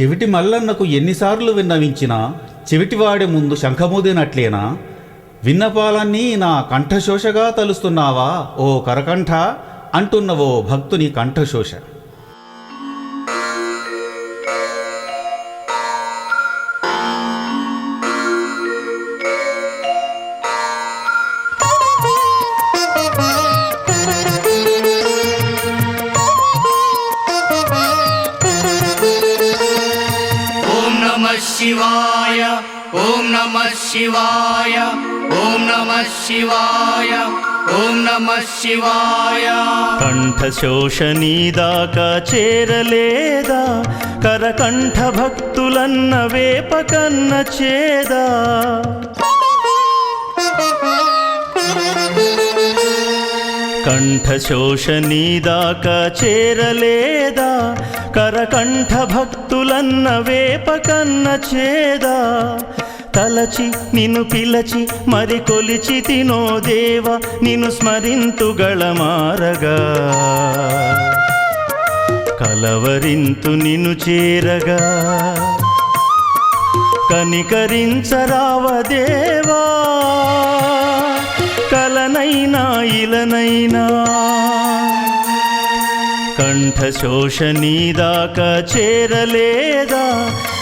చెవిటి మల్లన్నకు ఎన్నిసార్లు విన్నవించినా చెవిటివాడి ముందు శంఖముదినట్లేనా? విన్నపాలన్నీ నా కంఠశోషగా తలుస్తున్నావా ఓ కరకంఠ? అంటున్న ఓ భక్తుని కంఠశోష. శివాయ ఓం నమ శివాయ ఓం నమ శివాయ ఓం నమ శివాయ. కంఠశోషనీదాకా చేరలేదా? కరకంఠ భక్తులన్న వేప కన్న చేదా? కంఠశోషనీదాకా చేరలేదా? కరకంఠ భక్తు భక్తులన్న వేపకన్న చేదా. తలచి నిన్ను పిలచి మరి కొలిచి తినో దేవ. నిన్ను స్మరింతుగళమారగా కలవరింతు నిన్ను చేరగా. కనికరించరావ దేవా కలనైనా ఇలనైనా. కంఠశోష నీదాకా చేరలేదా?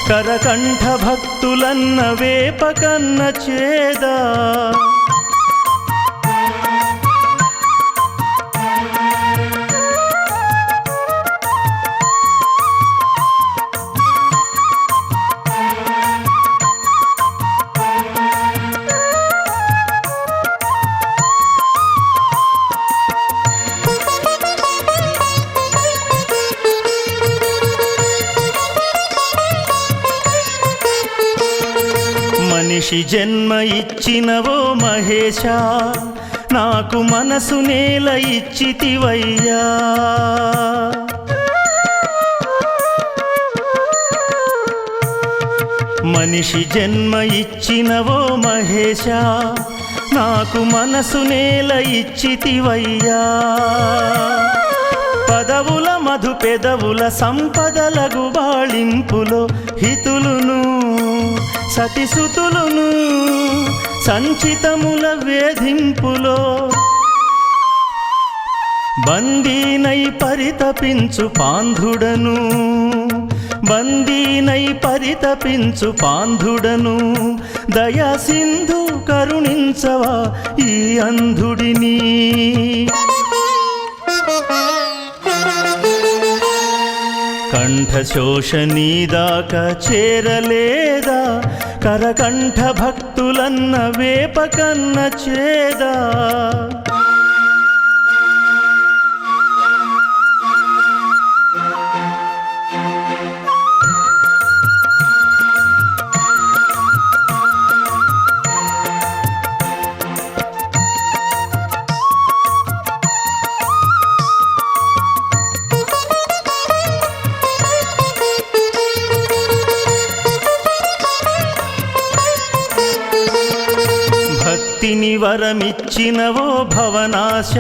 కరకంఠ భక్తులన్న వేపకన్న చేదా? మనిషి జన్మ ఇచ్చినవో మహేశ నాకు మనసు నేల ఇచ్చితివయ్యా. మనిషి జన్మ ఇచ్చినవో మహేష నాకు మనసు నేల ఇచ్చితివయ్యా. పదవుల మధు పెదవుల సంపదలగు బాళింపులో హితులును సతిసుతులను సంచితముల వేధింపులో బందీనై పరితపించు పాంధుడను బందీనై పరితపించు పాంధుడను దయాసింధు కరుణించవా ఈ అంధుడిని. కంఠశోష నీదాకా చేరలేదా? కరకంఠ భక్తులన్న వేపకన్న చేదా. భక్తిని వరమిచ్చినవో భవనాశ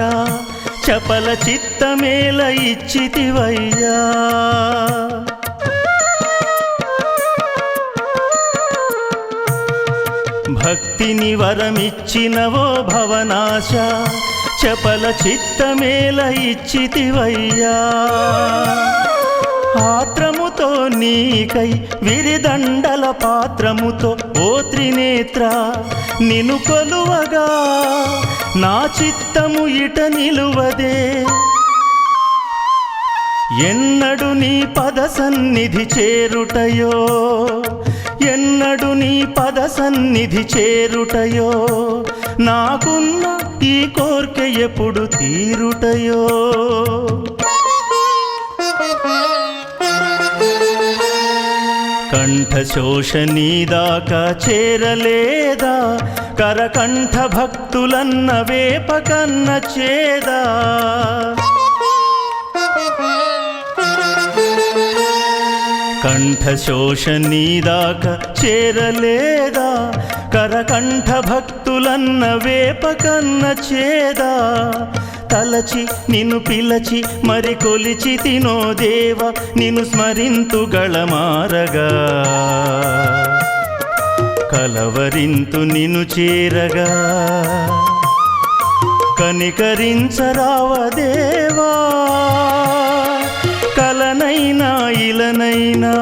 చపల చిత్తమేల ఇచ్చితివయ్యా. భక్తిని వరమిచ్చినవో భవనాశ చపల చిత్తమేల ఇచ్చితివయ్యా. ఆత్రమ ఆత్రముతో నీకై విరిదండల పాత్రముతో ఓ త్రినేత్ర నిను కొలువగా నా చిత్తము ఇట నిలువదే. ఎన్నడు నీ పద సన్నిధి చేరుటయో ఎన్నడు నీ పద సన్నిధి చేరుటయో నాకున్న ఈ కోర్కె ఎప్పుడు తీరుటయో. కంఠశోష నీదాకా చేరలేదా? కరకంఠ భక్తులన్న వేపకన్న చేదా? కంఠశోష నీదాకా చేరలేదా? కరకంఠ భక్తులన్న వేపకన్న చేదా? తలచి నిన్ను పిలచి మరి కొలిచి తినో దేవ నిన్ను స్మరింతుగళమారగా కలవరింతు నిన్ను చేరగా. కనికరించరావదేవా కలనైనా ఇలనైనా.